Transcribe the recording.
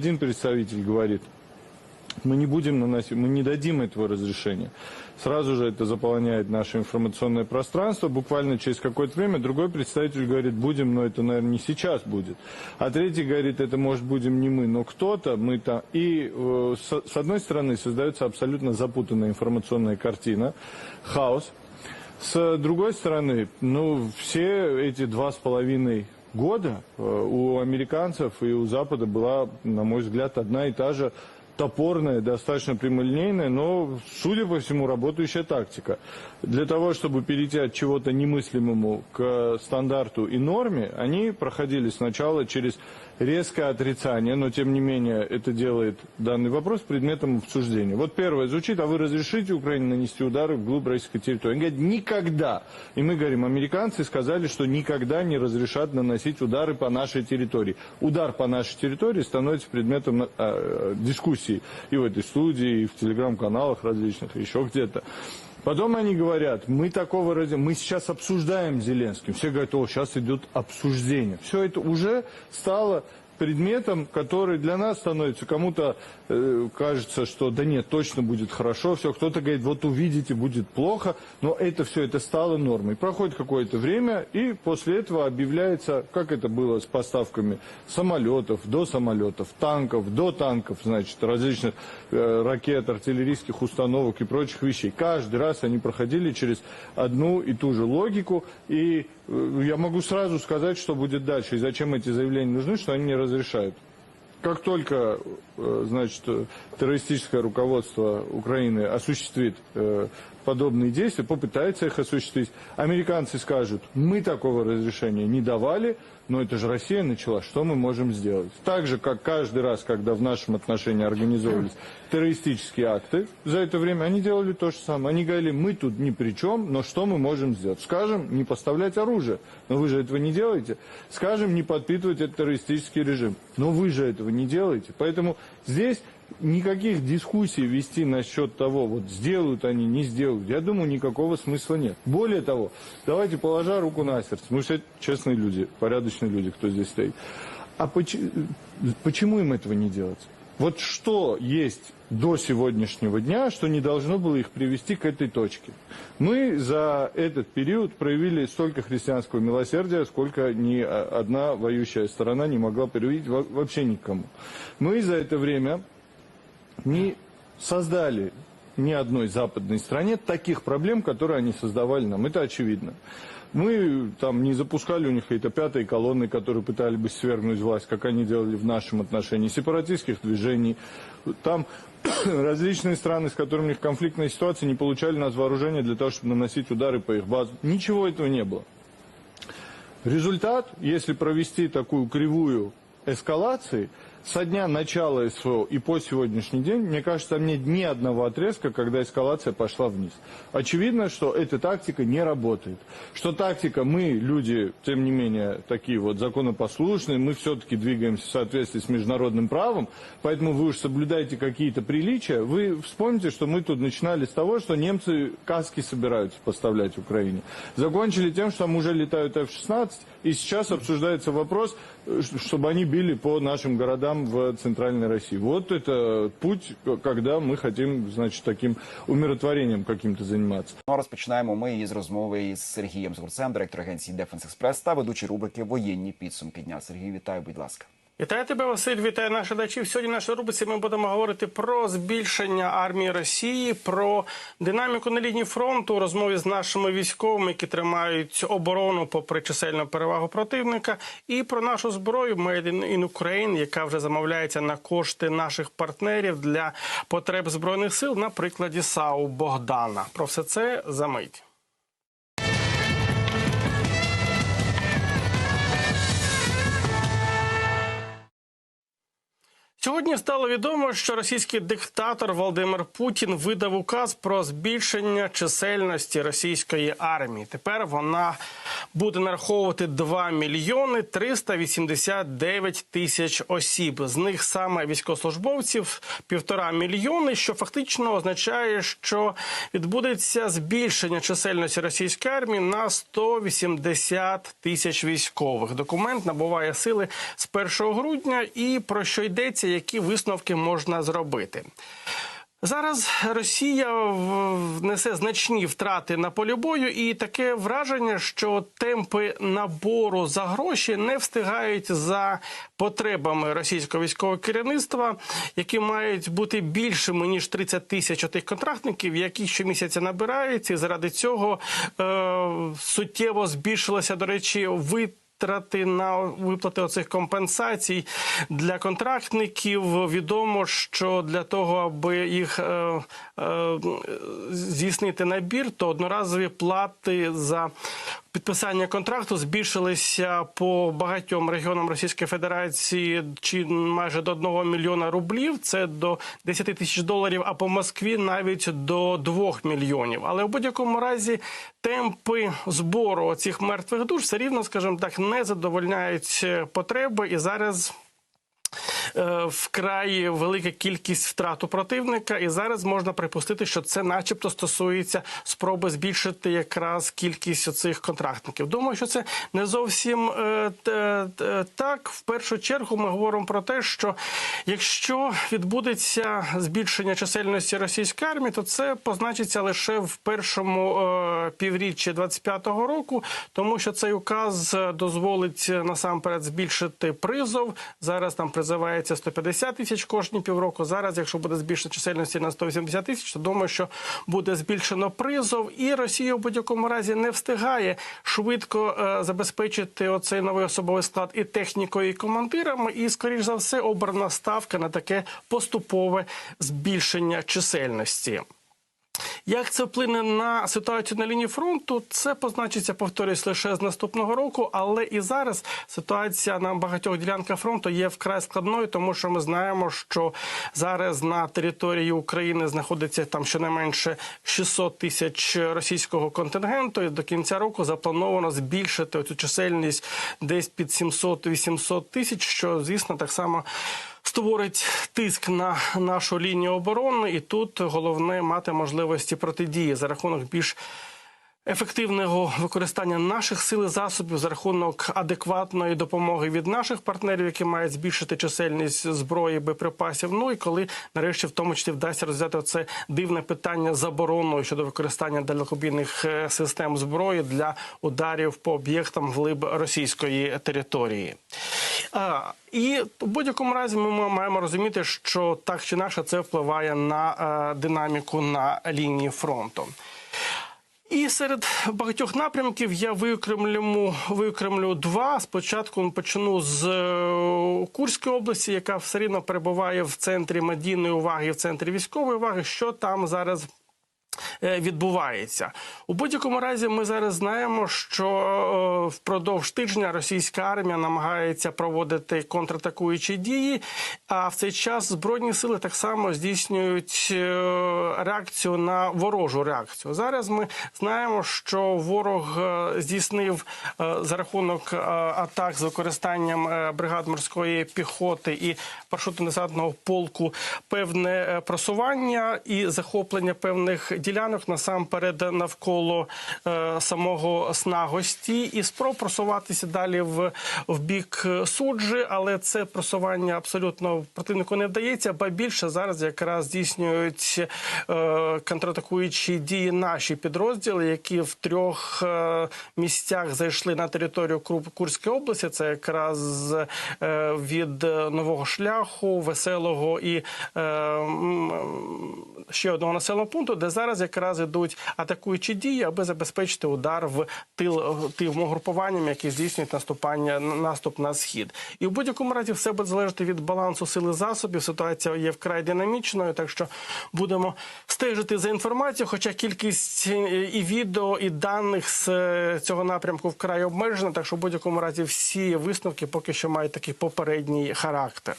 Один представитель говорит, мы не будем наносить, мы не дадим этого разрешения. Сразу же это заполняет наше информационное пространство. Буквально через какое-то время другой представитель говорит, будем, но это, наверное, не сейчас будет. А третий говорит, это может будем не мы, но кто-то, мы там. И э, с, с одной стороны создается абсолютно запутанная информационная картина, хаос. С другой стороны, ну, все эти два с половиной года э, у американцев и у Запада была, на мой взгляд, одна и та же топорная, достаточно прямолинейная, но, судя по всему, работающая тактика. Для того, чтобы перейти от чего-то немыслимому к стандарту и норме, они проходили сначала через резкое отрицание, но, тем не менее, это делает данный вопрос предметом обсуждения. Вот первое звучит, а вы разрешите Украине нанести удары вглубь российской территории? Они говорят, никогда. И мы говорим, американцы сказали, что никогда не разрешат наносить удары по нашей территории. Удар по нашей территории становится предметом э, дискуссии и в этой студии, и в телеграм-каналах различных, и еще где-то. Потом они говорят, мы такого ради, мы сейчас обсуждаем Зеленским. Все говорят, о, сейчас идет обсуждение. Все это уже стало предметом, который для нас становится, кому-то э, кажется, что да нет, точно будет хорошо, все, кто-то говорит, вот увидите, будет плохо, но это все, это стало нормой. Проходит какое-то время, и после этого объявляется, как это было с поставками самолетов, до самолетов, танков, до танков, значит, различных э, ракет, артиллерийских установок и прочих вещей. Каждый раз они проходили через одну и ту же логику, и э, я могу сразу сказать, что будет дальше, и зачем эти заявления нужны, что они не разрешают. Как только, э, значит, террористическое руководство Украины осуществит э, подобные действия, попытается их осуществить, американцы скажут, мы такого разрешения не давали, но это же Россия начала, что мы можем сделать? Так же, как каждый раз, когда в нашем отношении организовывались террористические акты, за это время они делали то же самое. Они говорили, мы тут ни при чем, но что мы можем сделать? Скажем, не поставлять оружие, но вы же этого не делаете. Скажем, не подпитывать этот террористический режим, но вы же этого не делаете. Поэтому здесь никаких дискуссий вести насчет того, вот сделают они, не сделают, я думаю, никакого смысла нет. Более того, давайте положа руку на сердце, мы все честные люди, порядочные люди, кто здесь стоит. А почему, почему им этого не делать? Вот что есть до сегодняшнего дня, что не должно было их привести к этой точке. Мы за этот период проявили столько христианского милосердия, сколько ни одна воюющая сторона не могла проявить вообще никому. Мы за это время не создали ни одной западной стране таких проблем, которые они создавали нам. Это очевидно. Мы там не запускали у них какие-то пятые колонны, которые пытались бы свергнуть власть, как они делали в нашем отношении, сепаратистских движений. Там различные страны, с которыми у них конфликтная ситуация, не получали нас вооружение для того, чтобы наносить удары по их базам. Ничего этого не было. Результат, если провести такую кривую эскалации, со дня начала СВО и по сегодняшний день, мне кажется, там нет ни одного отрезка, когда эскалация пошла вниз. Очевидно, что эта тактика не работает. Что тактика, мы, люди, тем не менее, такие вот законопослушные, мы все-таки двигаемся в соответствии с международным правом, поэтому вы уж соблюдаете какие-то приличия. Вы вспомните, что мы тут начинали с того, что немцы каски собираются поставлять Украине. Закончили тем, что там уже летают F-16, и сейчас обсуждается вопрос, чтобы они били по нашим городам в Центральной России. Вот это путь, когда мы хотим, значит, таким умиротворением каким-то заниматься. Ну, розпочинаємо ми із розмови із Сергієм Згурцем, директор агенції Дефенс Експрес та ведучий рубрики Воєнні підсумки дня. Сергій, вітаю, будь ласка. Вітаю тебе, Василь. Вітаю наших глядачів. Сьогодні в нашій рубриці ми будемо говорити про збільшення армії Росії, про динаміку на лінії фронту розмові з нашими військовими, які тримають оборону попри чисельну перевагу противника, і про нашу зброю Made in Ukraine, яка вже замовляється на кошти наших партнерів для потреб збройних сил на прикладі САУ Богдана. Про все це за мить. Сьогодні стало відомо, що російський диктатор Володимир Путін видав указ про збільшення чисельності російської армії. Тепер вона буде нараховувати 2 мільйони 389 тисяч осіб. З них саме військовослужбовців півтора мільйони, що фактично означає, що відбудеться збільшення чисельності російської армії на 180 тисяч військових. Документ набуває сили з 1 грудня, і про що йдеться які висновки можна зробити. Зараз Росія в- несе значні втрати на полі бою, і таке враження, що темпи набору за гроші не встигають за потребами російського військового керівництва, які мають бути більшими ніж 30 тисяч отих контрактників, які щомісяця набираються. І заради цього е, суттєво збільшилося, до речі, вид. Трати на виплати оцих компенсацій для контрактників відомо, що для того, аби їх е, е, здійснити набір, то одноразові плати за підписання контракту збільшилися по багатьом регіонам Російської Федерації чи майже до 1 мільйона рублів. Це до 10 тисяч доларів, а по Москві навіть до 2 мільйонів. Але в будь-якому разі темпи збору цих мертвих душ все рівно, скажімо так, не задовольняють е, потреби і зараз. Е, Вкрай велика кількість втрат у противника, і зараз можна припустити, що це, начебто, стосується спроби збільшити якраз кількість цих контрактників. Думаю, що це не зовсім е, т- так. В першу чергу ми говоримо про те, що якщо відбудеться збільшення чисельності російської армії, то це позначиться лише в першому е, півріччі 25-го року, тому що цей указ е, дозволить е, насамперед збільшити призов. Зараз там призивається 150 тисяч кожні півроку. Зараз, якщо буде збільшено чисельності на 180 тисяч, то думаю, що буде збільшено призов, і Росія в будь-якому разі не встигає швидко е, забезпечити оцей новий особовий склад і технікою, і командирами. І, скоріш за все, обрана ставка на таке поступове збільшення чисельності. Як це вплине на ситуацію на лінії фронту? Це позначиться, повторюсь, лише з наступного року. Але і зараз ситуація на багатьох ділянках фронту є вкрай складною, тому що ми знаємо, що зараз на території України знаходиться там щонайменше 600 тисяч російського контингенту. І до кінця року заплановано збільшити цю чисельність десь під 700-800 тисяч, що звісно так само створить тиск на нашу лінію оборони, і тут головне мати можливості протидії за рахунок більш. Ефективного використання наших сил і засобів за рахунок адекватної допомоги від наших партнерів, які мають збільшити чисельність зброї боєприпасів. Ну і коли нарешті в тому числі вдасться розв'язати це дивне питання забороною щодо використання далекобійних е, систем зброї для ударів по об'єктам вглиб російської території. І в будь-якому разі ми маємо розуміти, що так чи інакше це впливає на е, динаміку на лінії фронту. І серед багатьох напрямків я виокремлю, виокремлю два. Спочатку почну з е, Курської області, яка все рівно перебуває в центрі медійної уваги, в центрі військової уваги. Що там зараз відбувається. У будь-якому разі ми зараз знаємо, що е, впродовж тижня російська армія намагається проводити контратакуючі дії, а в цей час збройні сили так само здійснюють е, реакцію на ворожу реакцію. Зараз ми знаємо, що ворог е, здійснив е, за рахунок е, атак з використанням е, бригад морської піхоти і парашютно-десантного полку певне е, просування і захоплення певних ділянок насамперед навколо е, самого снагості, і спроб просуватися далі в, в бік суджі, але це просування абсолютно противнику не вдається. Ба більше зараз якраз здійснюють е, контратакуючі дії наші підрозділи, які в трьох е, місцях зайшли на територію Курської області. Це якраз від нового шляху, веселого і ще одного населеного пункту, де зараз якраз ідуть атакуючі дії, аби забезпечити удар в тил тим угрупуванням, які здійснюють наступання наступ на схід. І в будь-якому разі все буде залежати від балансу сили засобів. Ситуація є вкрай динамічною, так що будемо стежити за інформацією. Хоча кількість е, і відео, і даних з е, цього напрямку вкрай обмежена, так що в будь-якому разі всі висновки поки що мають такий попередній характер.